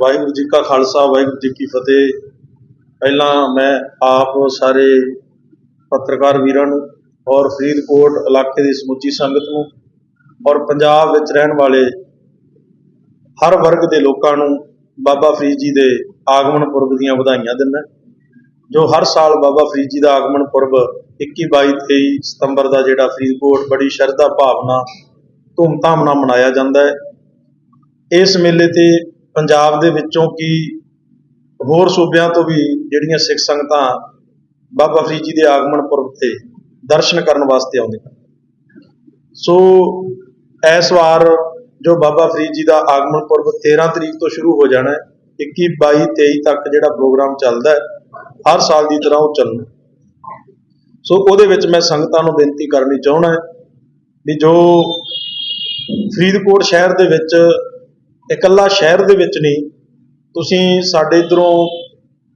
ਵਾਹਿਗੁਰੂ ਜੀ ਕਾ ਖਾਲਸਾ, ਵਾਹਿਗੁਰੂ ਜੀ ਕੀ ਫਤਿਹ। ਪਹਿਲਾਂ ਮੈਂ ਆਪ ਸਾਰੇ ਪੱਤਰਕਾਰ ਵੀਰਾਂ ਨੂੰ ਔਰ ਫਰੀਦਕੋਟ ਇਲਾਕੇ ਦੀ ਸਮੁੱਚੀ ਸੰਗਤ ਨੂੰ ਔਰ ਪੰਜਾਬ ਵਿੱਚ ਰਹਿਣ ਵਾਲੇ ਹਰ ਵਰਗ ਦੇ ਲੋਕਾਂ ਨੂੰ ਬਾਬਾ ਫਰੀਦ ਜੀ ਦੇ ਆਗਮਨ ਪੁਰਬ ਦੀਆਂ ਵਧਾਈਆਂ ਦਿੰਦਾ ਜੋ ਹਰ ਸਾਲ ਬਾਬਾ ਫਰੀਦ ਜੀ ਦਾ ਆਗਮਨ ਪੁਰਬ 21 22 23 ਸਤੰਬਰ ਦਾ ਜਿਹੜਾ ਫਰੀਦਕੋਟ ਬੜੀ ਸ਼ਰਧਾ ਭਾਵਨਾ, ਧੂਮਧਾਮ ਨਾਲ ਮਨਾਇਆ ਜਾਂਦਾ ਹੈ। ਇਸ ਮੇਲੇ ਤੇ ਪੰਜਾਬ ਦੇ ਵਿੱਚੋਂ ਕੀ ਹੋਰ ਸੂਬਿਆਂ ਤੋਂ ਵੀ ਜਿਹੜੀਆਂ ਸਿੱਖ ਸੰਗਤਾਂ ਬਾਬਾ ਫਰੀਦ ਜੀ ਦੇ ਆਗਮਨ ਪੁਰਬ ਤੇ ਦਰਸ਼ਨ ਕਰਨ ਵਾਸਤੇ ਆਉਂਦੀਆਂ ਸੋ ਇਸ ਵਾਰ ਜੋ ਬਾਬਾ ਫਰੀਦ ਜੀ ਦਾ ਆਗਮਨ ਪੁਰਬ 13 ਤਰੀਕ ਤੋਂ ਸ਼ੁਰੂ ਹੋ ਜਾਣਾ ਹੈ 21 22 23 ਤੱਕ ਜਿਹੜਾ ਪ੍ਰੋਗਰਾਮ ਚੱਲਦਾ ਹੈ, ਹਰ ਸਾਲ ਦੀ ਤਰ੍ਹਾਂ ਉਹ ਚੱਲਣਾ ਸੋ ਉਹਦੇ ਵਿੱਚ ਮੈਂ ਸੰਗਤਾਂ ਨੂੰ ਬੇਨਤੀ ਕਰਨੀ ਚਾਹੁੰਦਾ ਹਾਂ ਵੀ ਜੋ ਫਰੀਦਕੋਟ ਸ਼ਹਿਰ ਦੇ ਵਿੱਚ ਇਕੱਲਾ ਸ਼ਹਿਰ ਦੇ ਵਿੱਚ ਨਹੀਂ, ਤੁਸੀਂ ਸਾਡੇ ਇਧਰੋਂ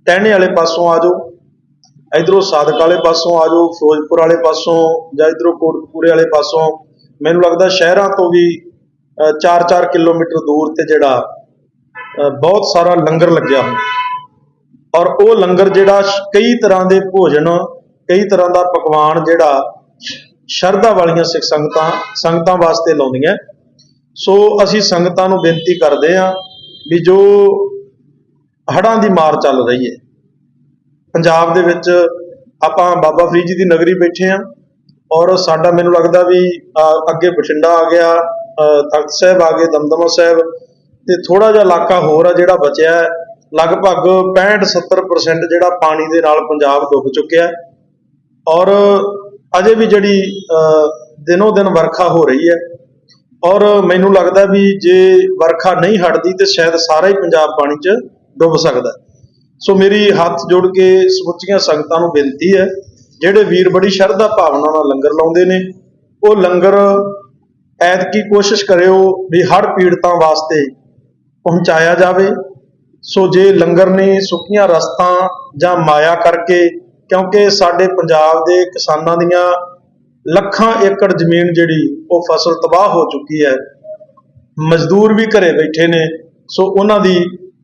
ਟਹਿਣੇ ਵਾਲੇ ਪਾਸੋਂ ਆ ਜਾਓ, ਇਧਰੋਂ ਸਾਦਕ ਵਾਲੇ ਪਾਸੋਂ ਆ ਜਾਓ, ਫਿਰੋਜ਼ਪੁਰ ਵਾਲੇ ਪਾਸੋਂ ਜਾਂ ਇਧਰੋਂ ਕੋਟਕਪੂਰੇ ਵਾਲੇ ਪਾਸੋਂ, ਮੈਨੂੰ ਲੱਗਦਾ ਸ਼ਹਿਰਾਂ ਤੋਂ ਵੀ 4-4 ਕਿਲੋਮੀਟਰ ਦੂਰ ਤੇ ਜਿਹੜਾ ਬਹੁਤ ਸਾਰਾ ਲੰਗਰ ਲੱਗਿਆ ਹੁੰਦਾ ਔਰ ਉਹ ਲੰਗਰ ਜਿਹੜਾ ਕਈ ਤਰ੍ਹਾਂ ਦੇ ਭੋਜਨ, ਕਈ ਤਰ੍ਹਾਂ ਦਾ ਪਕਵਾਨ ਜਿਹੜਾ ਸ਼ਰਧਾ ਵਾਲੀਆਂ ਸਿੱਖ ਸੰਗਤਾਂ ਸੰਗਤਾਂ ਵਾਸਤੇ ਲਾਉਂਦੀਆਂ। ਸੋ ਅਸੀਂ ਸੰਗਤਾਂ ਨੂੰ ਬੇਨਤੀ ਕਰਦੇ ਹਾਂ ਵੀ ਜੋ ਹੜ੍ਹਾਂ ਦੀ ਮਾਰ ਚੱਲ ਰਹੀ ਹੈ ਪੰਜਾਬ ਦੇ ਵਿੱਚ ਆਪਾਂ ਬਾਬਾ ਫਰੀਦ ਜੀ ਦੀ ਨਗਰੀ ਬੈਠੇ ਹਾਂ ਔਰ ਸਾਡਾ ਮੈਨੂੰ ਲੱਗਦਾ ਵੀ ਅੱਗੇ ਬਠਿੰਡਾ ਆ ਗਿਆ ਤਖਤ ਸਾਹਿਬ ਆ ਗਏ ਦਮਦਮਾ ਸਾਹਿਬ ਤੇ ਥੋੜਾ ਜਿਹਾ ਇਲਾਕਾ ਹੋਰ ਆ ਜਿਹੜਾ ਬਚਿਆ ਹੈ ਲਗਭਗ 65-70% ਜਿਹੜਾ ਪਾਣੀ ਦੇ ਨਾਲ ਪੰਜਾਬ ਡੁੱਬ ਚੁੱਕਿਆ ਹੈ ਔਰ ਅਜੇ ਵੀ ਜਿਹੜੀ ਅ, ਦਿਨੋਂ ਦਿਨ ਵਰਖਾ ਹੋ ਰਹੀ ਹੈ ਔਰ ਮੈਨੂੰ ਲੱਗਦਾ ਵੀ ਜੇ ਵਰਖਾ ਨਹੀਂ ਹਟਦੀ ਤੇ ਸ਼ਾਇਦ ਸਾਰਾ ਹੀ ਪੰਜਾਬ ਪਾਣੀ 'ਚ ਡੁੱਬ ਸਕਦਾ ਸੋ ਮੇਰੀ ਹੱਥ ਜੋੜ ਕੇ ਸਮੁੱਚੀਆਂ ਸੰਗਤਾਂ ਨੂੰ ਬੇਨਤੀ ਹੈ, ਜਿਹੜੇ ਵੀਰ ਬੜੀ ਸ਼ਰਧਾ ਭਾਵਨਾ ਨਾਲ ਲੰਗਰ ਲਾਉਂਦੇ ਨੇ, ਉਹ ਲੰਗਰ ਐਤਕੀ ਕੋਸ਼ਿਸ਼ ਕਰਿਓ ਵੀ ਹੜ੍ਹ ਪੀੜਤਾਂ ਵਾਸਤੇ ਪਹੁੰਚਾਇਆ ਜਾਵੇ। ਸੋ ਜੇ ਲੰਗਰ ਨੇ ਸੁੱਕੀਆਂ ਰਸਤਾਂ ਜਾਂ ਮਾਇਆ ਕਰਕੇ, ਕਿਉਂਕਿ ਸਾਡੇ ਪੰਜਾਬ ਦੇ ਕਿਸਾਨਾਂ ਦੀਆਂ ਲੱਖਾਂ ਏਕੜ ਜ਼ਮੀਨ ਜਿਹੜੀ ਉਹ ਫਸਲ ਤਬਾਹ ਹੋ ਚੁੱਕੀ ਹੈ। ਮਜ਼ਦੂਰ ਵੀ ਘਰੇ ਬੈਠੇ ਨੇ ਸੋ ਉਹਨਾਂ ਦੀ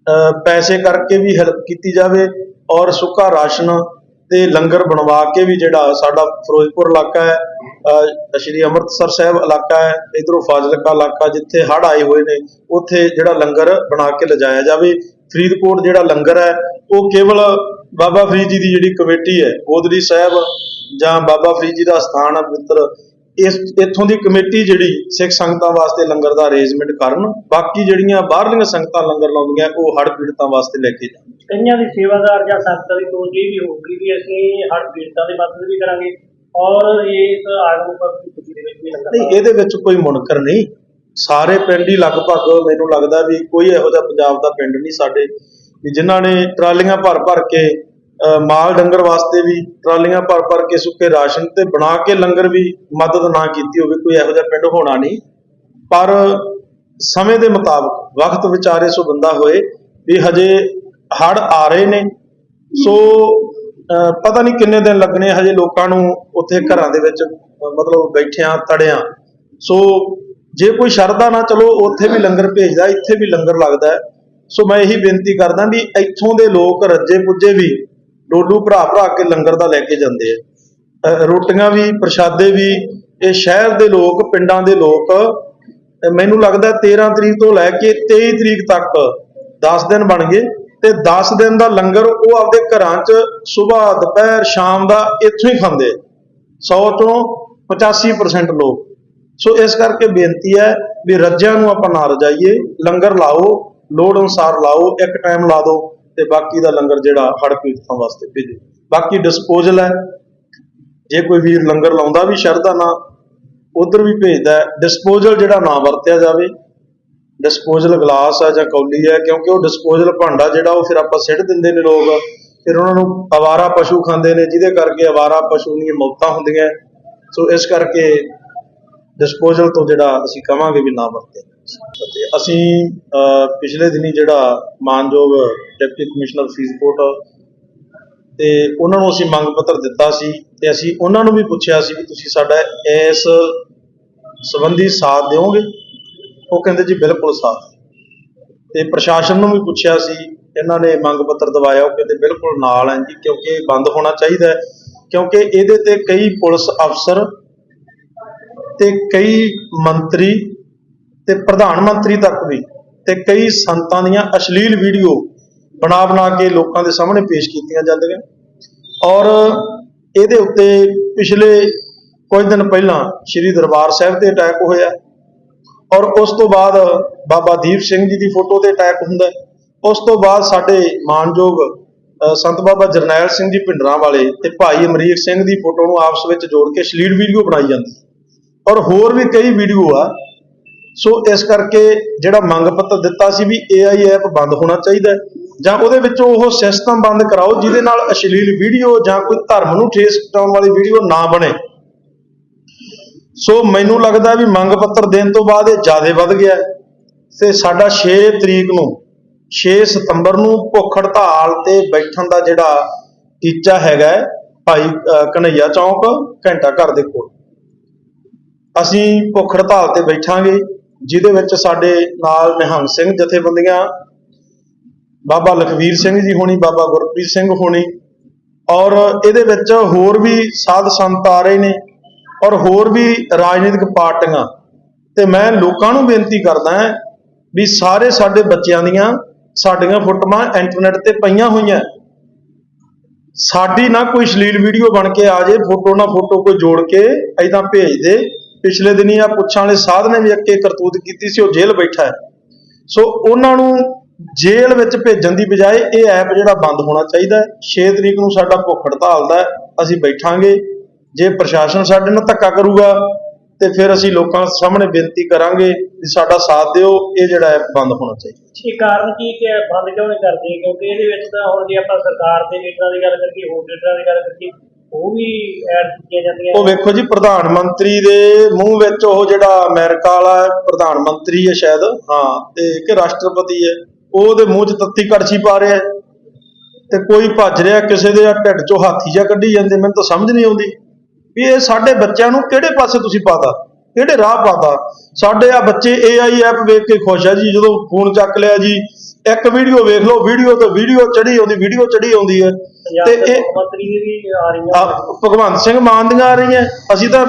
ਅ, ਪੈਸੇ ਕਰਕੇ ਵੀ ਹੈਲਪ ਕੀਤੀ ਜਾਵੇ ਔਰ ਸੁੱਕਾ ਰਾਸ਼ਨ ਤੇ ਲੰਗਰ ਬਣਵਾ ਕੇ ਵੀ ਜਿਹੜਾ ਸਾਡਾ ਫਿਰੋਜ਼ਪੁਰ ਇਲਾਕਾ ਹੈ ਸ਼੍ਰੀ ਅੰਮ੍ਰਿਤਸਰ ਸਾਹਿਬ ਇਲਾਕਾ ਹੈ ਇਧਰੋਂ ਫਾਜ਼ਿਲਕਾ ਇਲਾਕਾ ਜਿੱਥੇ ਹੜ੍ਹ ਆਏ ਹੋਏ ਨੇ ਉੱਥੇ ਜਿਹੜਾ ਲੰਗਰ ਬਣਾ ਕੇ ਲਿਜਾਇਆ ਜਾਵੇ। ਫਰੀਦਕੋਟ ਜਿਹੜਾ ਲੰਗਰ ਹੈ ਉਹ ਕੇਵਲ ਬਾਬਾ ਫਰੀਦ ਜੀ ਦੀ ਜਿਹੜੀ ਕਮੇਟੀ ਹੈ ਗੋਦੜੀ ਸਾਹਿਬ ਜਾਂ ਬਾਬਾ ਫਰੀਦ ਜੀ ਦਾ ਸਥਾਨ ਹੈ ਪਵਿੱਤਰ ਇਸ ਇੱਥੋਂ ਦੀ ਕਮੇਟੀ ਜਿਹੜੀ ਸਿੱਖ ਸੰਗਤਾਂ ਵਾਸਤੇ ਲੰਗਰ ਦਾ ਅਰੇਂਜਮੈਂਟ ਕਰਨ ਬਾਕੀ ਜਿਹੜੀਆਂ ਬਾਹਰਲੀਆਂ ਸੰਗਤਾਂ ਲੰਗਰ ਲਾਉਂਦੀਆਂ ਉਹ ਹੜ੍ਹ ਪੀੜਤਾਂ ਵਾਸਤੇ ਲੈ ਕੇ ਜਾਣ। ਕਈਆਂ ਦੀ ਸੇਵਾਦਾਰ ਜਾਂ ਸੰਗਤਾਂ ਦੀ ਸੋਚ ਇਹ ਵੀ ਹੋਊਗੀ ਵੀ ਅਸੀਂ ਹਰ ਪੀੜਤਾਂ ਦੇ ਮਦਦ ਵੀ ਕਰਾਂਗੇ ਔਰ ਇਸ ਆਗਮ ਪਰ ਦੇ ਵਿੱਚ ਵੀ ਲੰਗਰ ਨਹੀਂ ਇਹਦੇ ਵਿੱਚ ਕੋਈ ਮੁਨਕਰ ਨਹੀਂ। ਸਾਰੇ ਪਿੰਡ ਹੀ ਲਗਭਗ ਮੈਨੂੰ ਲੱਗਦਾ ਵੀ ਕੋਈ ਇਹੋ ਜਿਹਾ ਪੰਜਾਬ ਦਾ ਪਿੰਡ ਨਹੀਂ ਸਾਡੇ ਵੀ ਜਿਨ੍ਹਾਂ ਨੇ ਟਰਾਲੀਆਂ ਭਰ ਭਰ ਕੇ ਅ, ਮਾਲ ਡੰਗਰ ਵਾਸਤੇ ਵੀ ਟਰਾਲੀਆਂ ਭਰ ਭਰ ਕੇ ਸੁੱਕੇ ਰਾਸ਼ਨ ਤੇ ਬਣਾ ਕੇ ਲੰਗਰ ਵੀ ਮਦਦ ਨਾ ਕੀਤੀ ਹੋਵੇ ਕੋਈ ਇਹੋ ਜਿਹਾ ਪਿੰਡ ਹੋਣਾ ਨਹੀਂ। ਪਰ ਸਮੇਂ ਦੇ ਮੁਤਾਬਕ ਵਕਤ ਵਿਚਾਰੇ ਸੋ ਬੰਦਾ ਹੋਏ ਵੀ ਹਜੇ ਹੜ ਆ ਰਹੇ ਨੇ। ਸੋ ਅਹ ਪਤਾ ਨਹੀਂ ਕਿੰਨੇ ਦਿਨ ਲੱਗਣੇ ਹਜੇ ਲੋਕਾਂ ਨੂੰ ਉੱਥੇ ਘਰਾਂ ਦੇ ਵਿੱਚ ਮਤਲਬ ਬੈਠਿਆਂ ਤੜਿਆਂ। ਸੋ ਜੇ ਕੋਈ ਸ਼ਰਧਾ ਨਾ ਚਲੋ ਉੱਥੇ ਵੀ ਲੰਗਰ ਭੇਜਦਾ ਇੱਥੇ ਵੀ ਲੰਗਰ ਲੱਗਦਾ ਸੋ ਮੈਂ ਇਹੀ ਬੇਨਤੀ ਕਰਦਾ ਵੀ ਇੱਥੋਂ ਦੇ ਲੋਕ ਰੱਜੇ ਪੁੱਜੇ ਵੀ ਡੋਲੂ ਭਰਾ ਭਰਾ ਕੇ ਲੰਗਰ ਦਾ ਲੈ ਕੇ ਜਾਂਦੇ ਆ। ਰੋਟੀਆਂ ਵੀ, ਪ੍ਰਸ਼ਾਦੇ ਵੀ, ਇਹ ਸ਼ਹਿਰ ਦੇ ਲੋਕ, ਪਿੰਡਾਂ ਦੇ ਲੋਕ ਮੈਨੂੰ ਲੱਗਦਾ 13 ਤਰੀਕ ਤੋਂ ਲੈ ਕੇ 23 ਤਰੀਕ ਤੱਕ 10 ਦਿਨ ਬਣ ਗਏ ਤੇ 10 ਦਿਨ ਦਾ ਲੰਗਰ ਉਹ ਆਪਦੇ ਘਰਾਂ 'ਚ ਸਵੇਰ ਦੁਪਹਿਰ, ਸ਼ਾਮ ਦਾ ਇੱਥੋਂ ਹੀ ਖਾਂਦੇ 100 ਤੋਂ 85% ਲੋਕ। ਸੋ ਇਸ ਕਰਕੇ ਬੇਨਤੀ ਹੈ ਵੀ ਰੱਜਿਆਂ ਨੂੰ ਆਪਾਂ ਨਾ ਰਜਾਈਏ, ਲੰਗਰ ਲਾਓ ਲੋੜ ਅਨੁਸਾਰ ਲਾਓ, ਇੱਕ ਟਾਈਮ ਲਾ ਦਿਓ ਤੇ ਬਾਕੀ ਦਾ ਲੰਗਰ ਜਿਹੜਾ ਹੜ੍ਹ ਪੀੜਤਾਂ ਵਾਸਤੇ ਭੇਜੋ। ਬਾਕੀ ਡਿਸਪੋਜ਼ਲ ਹੈ। ਜੇ ਕੋਈ ਵੀਰ ਲੰਗਰ ਲਾਉਂਦਾ ਵੀ ਸ਼ਰਧਾ ਨਾ ਉਧਰ ਵੀ ਭੇਜਦਾ ਡਿਸਪੋਜ਼ਲ ਜਿਹੜਾ ਨਾ ਵਰਤਿਆ ਜਾਵੇ ਡਿਸਪੋਜ਼ਲ ਗਲਾਸ ਆ ਜਾਂ ਕੌਲੀ ਹੈ ਕਿਉਂਕਿ ਉਹ ਡਿਸਪੋਜ਼ਲ ਭਾਂਡਾ ਜਿਹੜਾ ਉਹ ਫਿਰ ਆਪਾਂ ਸਿੱਟ ਦਿੰਦੇ ਨੇ ਲੋਕ। ਫਿਰ ਉਹਨਾਂ ਨੂੰ ਅਵਾਰਾ ਪਸ਼ੂ ਖਾਂਦੇ ਨੇ, ਜਿਹਦੇ ਕਰਕੇ ਅਵਾਰਾ ਪਸ਼ੂ ਦੀਆਂ ਮੌਤਾਂ ਹੁੰਦੀਆਂ। ਸੋ ਇਸ ਕਰਕੇ ਡਿਸਪੋਜ਼ਲ ਤੋਂ ਜਿਹੜਾ ਅਸੀਂ ਕਵਾਂਗੇ ਵੀ ਨਾ ਵਰਤੇ ਤੇ ਅਸੀਂ ਅਹ, ਪਿਛਲੇ ਦਿਨੀ ਜਿਹੜਾ ਮਾਨਯੋਗ ਡਿਪਟੀ ਕਮਿਸ਼ਨਰ ਫਰੀਦਕੋਟ ਤੇ ਉਹਨਾਂ ਨੂੰ ਅਸੀਂ ਮੰਗ ਪੱਤਰ ਦਿੱਤਾ ਸੀ ਤੇ ਅਸੀਂ ਉਹਨਾਂ ਨੂੰ ਵੀ ਪੁੱਛਿਆ ਸੀ ਵੀ ਤੁਸੀਂ ਸਾਡਾ ਇਸ ਸੰਬੰਧੀ ਸਾਥ ਦਿਓਗੇ? ਉਹ ਕਹਿੰਦੇ ਜੀ ਬਿਲਕੁਲ ਸਾਥ। ਤੇ ਪ੍ਰਸ਼ਾਸਨ ਨੂੰ ਵੀ ਪੁੱਛਿਆ ਸੀ ਇਹਨਾਂ ਨੇ ਮੰਗ ਪੱਤਰ ਦਵਾਇਆ ਉਹ ਕਹਿੰਦੇ ਬਿਲਕੁਲ ਨਾਲ ਹੈ ਜੀ ਕਿਉਂਕਿ ਇਹ ਬੰਦ ਹੋਣਾ ਚਾਹੀਦਾ ਹੈ ਕਿਉਂਕਿ ਇਹਦੇ ਤੇ ਕਈ ਪੁਲਿਸ ਅਫਸਰ ਤੇ ਕਈ ਮੰਤਰੀ ਤੇ ਪ੍ਰਧਾਨ ਮੰਤਰੀ ਤੱਕ ਵੀ ਤੇ ਕਈ ਸੰਤਾਂ ਦੀਆਂ ਅਸ਼ਲੀਲ ਵੀਡੀਓ ਬਣਾ ਬਣਾ ਕੇ ਲੋਕਾਂ ਦੇ ਸਾਹਮਣੇ ਪੇਸ਼ ਕੀਤੀਆਂ ਜਾਂਦੀਆਂ। ਔਰ ਇਹਦੇ ਉੱਤੇ ਪਿਛਲੇ ਕੁਝ ਦਿਨ ਪਹਿਲਾਂ ਸ੍ਰੀ ਦਰਬਾਰ ਸਾਹਿਬ ਤੇ ਅਟੈਕ ਹੋਇਆ। ਔਰ ਉਸ ਤੋਂ ਬਾਅਦ ਬਾਬਾ ਦੀਪ ਸਿੰਘ ਜੀ ਦੀ ਫੋਟੋ ਤੇ ਅਟੈਕ ਹੁੰਦਾ। ਉਸ ਤੋਂ ਬਾਅਦ ਸਾਡੇ ਮਾਨਯੋਗ ਸੰਤ ਬਾਬਾ ਜਰਨੈਲ ਸਿੰਘ ਜੀ ਭਿੰਡਰਾਂ ਵਾਲੇ ਤੇ ਭਾਈ ਅਮਰੀਕ ਸਿੰਘ ਦੀ ਫੋਟੋ ਨੂੰ ਆਪਸ ਵਿੱਚ ਜੋੜ ਕੇ ਅਸ਼ਲੀਲ ਵੀਡੀਓ ਬਣਾਈ ਜਾਂਦੀ। ਔਰ ਹੋਰ ਵੀ ਕਈ ਵੀਡੀਓ ਆ ਸੋ ਇਸ ਕਰਕੇ ਜਿਹੜਾ ਮੰਗ ਪੱਤਰ ਦਿੱਤਾ ਸੀ ਵੀ AI ਐਪ ਬੰਦ ਹੋਣਾ ਚਾਹੀਦਾ ਜਾਂ ਉਹਦੇ ਵਿੱਚੋਂ ਉਹ ਸਿਸਟਮ ਬੰਦ ਕਰਾਓ ਜਿਹਦੇ ਨਾਲ ਅਸ਼ਲੀਲ ਵੀਡੀਓ ਜਾਂ ਕੋਈ ਧਰਮ ਨੂੰ ਠੇਸ ਪਹੁੰਚਾਉਣ ਵਾਲੀ ਵੀਡੀਓ ਨਾ ਬਣੇ। ਸੋ ਮੈਨੂੰ ਲੱਗਦਾ ਵੀ ਮੰਗ ਪੱਤਰ ਦੇਣ ਤੋਂ ਬਾਅਦ ਇਹ ਜ਼ਿਆਦਾ ਵੱਧ ਗਿਆ ਤੇ ਸਾਡਾ 6 ਤਰੀਕ ਨੂੰ 6 ਸਤੰਬਰ ਨੂੰ ਭੁੱਖ ਹੜਤਾਲ ਤੇ ਬੈਠਣ ਦਾ ਜਿਹੜਾ ਟੀਚਾ ਹੈਗਾ ਹੈ, ਭਾਈ ਅ, ਕਨਈਆ ਚੌਂਕ ਘੰਟਾ ਘਰ ਦੇ ਕੋਲ। ਅਸੀਂ ਭੁੱਖ ਹੜਤਾਲ ਤੇ ਬੈਠਾਂਗੇ। ਜਿਹਦੇ ਵਿੱਚ ਸਾਡੇ ਨਾਲ ਨਿਹੰਗ ਸਿੰਘ ਜਥੇਬੰਦੀਆਂ, ਬਾਬਾ ਲਖਵੀਰ ਸਿੰਘ ਜੀ ਹੋਣੀ, ਬਾਬਾ ਗੁਰਪ੍ਰੀਤ ਸਿੰਘ ਹੋਣੀ ਔਰ ਇਹਦੇ ਵਿੱਚ ਹੋਰ ਵੀ ਸਾਧ ਸੰਤ ਆ ਰਹੇ ਨੇ ਔਰ ਹੋਰ ਵੀ ਰਾਜਨੀਤਿਕ ਪਾਰਟੀਆਂ। ਤੇ ਮੈਂ ਲੋਕਾਂ ਨੂੰ ਬੇਨਤੀ ਕਰਦਾ ਹਾਂ ਵੀ ਸਾਰੇ ਸਾਡੇ ਬੱਚਿਆਂ ਦੀਆਂ ਸਾਡੀਆਂ ਫੋਟੋਆਂ ਇੰਟਰਨੈਟ ਤੇ ਪਈਆਂ ਹੋਈਆਂ। ਸਾਡੀ ਨਾ ਕੋਈ ਸ਼ਲੀਲ ਵੀਡੀਓ ਬਣ ਕੇ ਆ ਜੇ, ਫੋਟੋ ਨਾ ਫੋਟੋ ਕੋਈ ਜੋੜ ਕੇ ਐਦਾਂ ਭੇਜ ਦੇ। ਪਿਛਲੇ ਦਿਨੀ ਆ ਪੁੱਛਾਂ ਵਾਲੇ ਸਾਧ ਨੇ ਵੀ ਅੱਕੇ ਕਰਤੂਤ ਕੀਤੀ ਸੀ, ਉਹ ਜੇਲ੍ਹ ਬੈਠਾ ਹੈ। ਸੋ ਉਹਨਾਂ ਨੂੰ ਜੇਲ੍ਹ ਵਿੱਚ ਭੇਜਣ ਦੀ ਬਜਾਏ ਇਹ ਐਪ ਜਿਹੜਾ ਬੰਦ ਹੋਣਾ ਚਾਹੀਦਾ ਹੈ। 6 ਤਰੀਕ ਨੂੰ ਸਾਡਾ ਭੁੱਖ ਹੜਤਾਲ ਦਾ ਅਸੀਂ ਬੈਠਾਂਗੇ। ਜੇ ਪ੍ਰਸ਼ਾਸਨ ਸਾਡੇ ਨਾਲ ਧੱਕਾ ਕਰੂਗਾ, ਤੇ ਫਿਰ ਅਸੀਂ ਲੋਕਾਂ ਸਾਹਮਣੇ ਬੇਨਤੀ ਕਰਾਂਗੇ ਵੀ ਸਾਡਾ ਸਾਥ ਦਿਓ, ਇਹ ਜਿਹੜਾ ਐਪ ਬੰਦ ਹੋਣਾ ਚਾਹੀਦਾ। ਇਹ ਕਾਰਨ ਕੀ ਕਿ ਬੰਦ ਕਿਉਂ ਨਹੀਂ ਕਰਦੇ? ਕਿਉਂਕਿ ਇਹਦੇ ਵਿੱਚ ਤਾਂ ਹੁਣ ਜੇ ਆਪਾਂ ਸਰਕਾਰ ਦੇ ਲੀਡਰਾਂ ਦੀ ਗੱਲ ਕਰੀਏ, ਹੋਰ ਲੀਡਰਾਂ ਦੀ ਗੱਲ ਕਰੀਏ ਉਹ ਵੀ ਐਡ ਕੀਤੀਆਂ ਜਾਂਦੀਆਂ ਉਹ ਵੇਖੋ ਜੀ, ਪ੍ਰਧਾਨ ਮੰਤਰੀ ਦੇ ਮੂੰਹ ਵਿੱਚ ਉਹ ਜਿਹੜਾ ਅਮਰੀਕਾ ਵਾਲਾ ਪ੍ਰਧਾਨ ਮੰਤਰੀ ਹੈ ਸ਼ਾਇਦ, ਹਾਂ, ਤੇ ਕਿ ਰਾਸ਼ਟਰਪਤੀ ਹੈ। ਉਹਦੇ ਮੂੰਹ 'ਚ ਤੱਤੀ ਕੜਛੀ ਪਾ ਰਿਹਾ ਤੇ ਕੋਈ ਭੱਜ ਰਿਹਾ ਕਿਸੇ ਦੇ ਢਿੱਡ 'ਚੋਂ ਹਾਥੀ ਜਿਹਾ ਕੱਢੀ ਜਾਂਦੇ, ਮੈਨੂੰ ਤਾਂ ਸਮਝ ਨਹੀਂ ਆਉਂਦੀ ਵੀ ਇਹ ਸਾਡੇ ਬੱਚਿਆਂ ਨੂੰ ਕਿਹੜੇ ਪਾਸੇ ਤੁਸੀਂ ਪਾਤਾ, ਕਿਹੜੇ ਰਾਹ ਪਾਤਾ। ਸਾਡੇ ਆ ਬੱਚੇ AI ਐਪ ਵੇਖ ਕੇ ਖੁਸ਼ ਆ ਜੀ, ਜਦੋਂ ਫੋਨ ਚੱਕ ਲਿਆ ਜੀ ਇੱਕ ਵੀਡੀਓ ਵੇਖ ਲਓ ਵੀਡੀਓ ਤੇ ਵੀਡੀਓ ਚੜੀ ਆਉਂਦੀ ਵੀਡੀਓ ਚੜੀ ਆਉਂਦੀ ਹੈ। ਤੇ ਇਹ ਮੁੱਖ ਮੰਤਰੀ ਦੀ ਵੀ ਆ ਰਹੀਆਂ ਆ ਭਗਵੰਤ ਸਿੰਘ ਮਾਨ ਦੀਆਂ ਆ ਰਹੀਆਂ। ਅਸੀਂ ਤਾਂ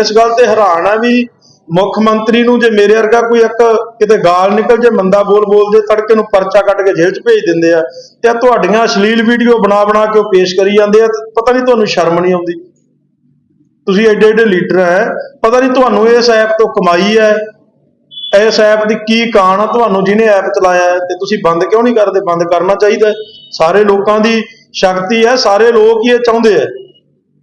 ਇਸ ਗੱਲ ਤੇ ਹੈਰਾਨ ਆ ਵੀ ਮੁੱਖ ਮੰਤਰੀ ਨੂੰ ਜੇ ਮੇਰੇ ਵਰਗਾ ਕੋਈ ਇੱਕ ਕਿਤੇ ਗਾਲ ਨਿਕਲ ਜੇ ਮੰਦਾ ਬੋਲ ਬੋਲਦੇ ਤੜਕੇ ਨੂੰ ਪਰਚਾ ਕੱਟ ਕੇ ਜੇਲ੍ਹ 'ਚ ਭੇਜ ਦਿੰਦੇ ਆ ਤੇ ਆਹ ਤੁਹਾਡੀਆਂ ਅਸ਼ਲੀਲ ਵੀਡੀਓ ਬਣਾ ਬਣਾ ਕੇ ਉਹ ਪੇਸ਼ ਕਰੀ ਜਾਂਦੇ ਆ ਪਤਾ ਨਹੀਂ ਤੁਹਾਨੂੰ ਸ਼ਰਮ ਨਹੀਂ ਆਉਂਦੀ। ਤੁਸੀਂ ਐਡੇ ਐਡੇ ਲੀਡਰ ਹੈ ਪਤਾ ਨਹੀਂ ਤੁਹਾਨੂੰ ਇਸ ਐਪ ਤੋਂ ਕਮਾਈ ਹੈ ਇਸ ਐਪ ਦੀ ਕੀ ਕਾਣ ਆ ਤੁਹਾਨੂੰ ਜਿਹਨੇ ਐਪ ਚਲਾਇਆ ਹੈ ਤੇ ਤੁਸੀਂ ਬੰਦ ਕਿਉਂ ਨਹੀਂ ਕਰਦੇ? ਬੰਦ ਕਰਨਾ ਚਾਹੀਦਾ ਹੈ। ਸਾਰੇ ਲੋਕਾਂ ਦੀ ਸ਼ਕਤੀ ਹੈ, ਸਾਰੇ ਲੋਕ ਹੀ ਇਹ ਚਾਹੁੰਦੇ ਆ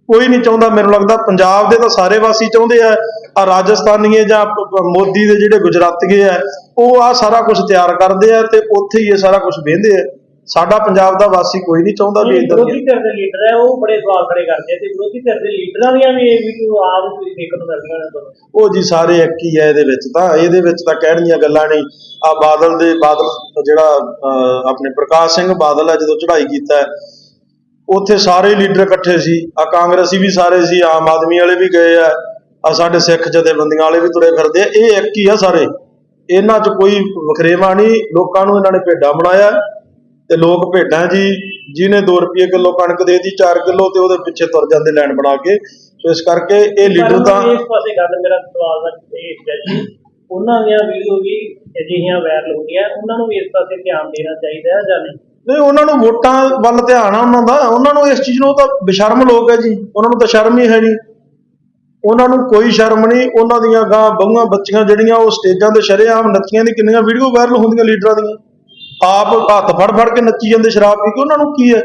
ਕੋਈ ਨਹੀਂ ਚਾਹੁੰਦਾ, ਮੈਨੂੰ ਲੱਗਦਾ ਪੰਜਾਬ ਦੇ ਤਾਂ ਸਾਰੇ ਵਾਸੀ ਚਾਹੁੰਦੇ ਆ ਆ ਰਾਜਸਥਾਨੀਏ ਜਾਂ ਮੋਦੀ ਦੇ ਜਿਹੜੇ ਗੁਜਰਾਤੀਏ ਆ, ਉਹ ਆ ਸਾਰਾ ਕੁਝ ਤਿਆਰ ਕਰਦੇ ਆ ਤੇ ਉੱਥੇ ਹੀ ਇਹ ਸਾਰਾ ਕੁਝ ਵੇਂਦੇ ਆ। ਸਾਡਾ ਪੰਜਾਬ ਦਾ ਵਾਸੀ ਕੋਈ ਨਹੀਂ ਚਾਹੁੰਦਾ ਵੀ ਇੱਧਰ ਵਿਰੋਧੀ ਧਿਰ ਦੇ ਲੀਡਰ ਹੈ ਉਹ ਬੜੇ ਸਵਾਲ ਖੜੇ ਕਰਦੇ ਆ ਤੇ ਵਿਰੋਧੀ ਧਿਰ ਦੇ ਲੀਡਰਾਂ ਦੀਆਂ ਵੀ ਇਹ ਵੀਡੀਓ ਆਪ ਤੁਸੀਂ ਦੇਖਣ ਨੂੰ ਮਿਲਦੀਆਂ ਨੇ ਤੁਹਾਨੂੰ। ਉਹ ਜੀ ਸਾਰੇ ਇੱਕ ਹੀ ਹੈ ਇਹਦੇ ਵਿੱਚ ਤਾਂ ਇਹਦੇ ਵਿੱਚ ਤਾਂ ਕਹਿਣ ਦੀਆਂ ਗੱਲਾਂ ਨਹੀਂ। ਆ ਬਾਦਲ ਦੇ ਬਾਦਲ ਜਿਹੜਾ ਆਪਣੇ ਪ੍ਰਕਾਸ਼ ਸਿੰਘ ਬਾਦਲ ਹੈ ਜਦੋਂ ਚੜ੍ਹਾਈ ਕੀਤਾ ਉੱਥੇ ਸਾਰੇ ਲੀਡਰ ਇਕੱਠੇ ਸੀ। ਆ ਕਾਂਗਰਸੀ ਵੀ ਸਾਰੇ ਸੀ ਆਮ ਆਦਮੀ ਵਾਲੇ ਵੀ ਗਏ ਆ। ਆ ਸਾਡੇ ਸਿੱਖ ਜਥੇਬੰਦੀਆਂ ਵਾਲੇ ਵੀ ਤੁਰੇ ਫਿਰਦੇ ਆ। ਇਹ ਇੱਕ ਹੀ ਆ ਸਾਰੇ। ਇਹਨਾਂ 'ਚ ਕੋਈ ਵਖਰੇਵਾ ਨਹੀਂ ਲੋਕਾਂ ਨੂੰ ਇਹਨਾਂ ਨੇ ਭੇਡਾਂ ਬਣਾਇਆ। ਤੇ ਲੋਕ ਭੇਡਾਂ ਜੀ ਜਿਹਨੇ 2 ਰੁਪਏ ਕਿਲੋ ਕਣਕ ਦੇਤੀ 4 ਕਿਲੋ ਤੇ ਉਹਦੇ ਪਿੱਛੇ ਤੁਰ ਜਾਂਦੇ ਲੈਣ ਬਣਾ ਕੇ। ਸੋ ਇਸ ਕਰਕੇ ਇਹ ਲੀਡਰ ਤਾਂ ਇਸ ਪਾਸੇ ਗੱਲ ਮੇਰਾ ਸਵਾਲ ਦਾ ਇਹ ਹੈ ਜੀ ਉਹਨਾਂ ਦੀਆਂ ਵੀਡੀਓ ਵੀ ਅਜਿਹੀਆਂ ਵਾਇਰਲ ਹੁੰਦੀਆਂ ਉਹਨਾਂ ਨੂੰ ਵੀ ਇਸ ਪਾਸੇ ਧਿਆਨ ਦੇਣਾ ਚਾਹੀਦਾ ਹੈ ਜਾਂ ਨਹੀਂ? ਨਹੀਂ ਉਹਨਾਂ ਨੂੰ ਵੋਟਾਂ ਵੱਲ ਧਿਆਨ ਆ ਉਹਨਾਂ ਦਾ। ਉਹਨਾਂ ਨੂੰ ਇਸ ਚੀਜ਼ ਨੂੰ ਤਾਂ ਬੇਸ਼ਰਮ ਲੋਕ ਹੈ ਜੀ ਉਹਨਾਂ ਨੂੰ ਤਾਂ ਸ਼ਰਮ ਹੀ ਹੈ ਨਹੀਂ। ਉਹਨਾਂ ਨੂੰ ਕੋਈ ਸ਼ਰਮ ਨਹੀਂ ਉਹਨਾਂ ਦੀਆਂ ਗਾਂ ਬਹੂਆਂ ਬੱਚੀਆਂ ਜਿਹੜੀਆਂ ਉਹ ਸਟੇਜਾਂ ਤੇ ਸ਼ਰੇਆਮ ਨੱਚੀਆਂ ਦੀ ਕਿੰਨੀਆਂ ਵੀਡੀਓ ਵਾਇਰਲ ਹੁੰਦੀਆਂ ਲੀਡਰਾਂ ਦੀਆਂ। ਆਪ ਹੱਥ ਫੜ ਫੜ ਕੇ ਨੱਚੀ ਜਾਂਦੇ ਸ਼ਰਾਬ ਪੀ ਕੇ, ਉਹਨਾਂ ਨੂੰ ਕੀ ਹੈ?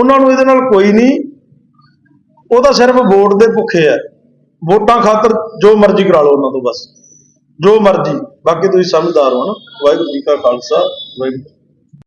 ਉਹਨਾਂ ਨੂੰ ਇਹਦੇ ਨਾਲ ਕੋਈ ਨਹੀਂ। ਉਹ ਤਾਂ ਸਿਰਫ ਵੋਟ ਦੇ ਭੁੱਖੇ ਹੈ ਵੋਟਾਂ ਖਾਤਰ ਜੋ ਮਰਜ਼ੀ ਕਰਾ ਲਓ ਉਹਨਾਂ ਤੋਂ ਬਸ। ਜੋ ਮਰਜ਼ੀ। ਬਾਕੀ ਤੁਸੀਂ ਸਮਝਦਾਰ ਹੋ ਨਾ। ਵਾਹਿਗੁਰੂ ਜੀ ਕਾ ਖਾਲਸਾ, ਵਾਹਿਗੁਰੂ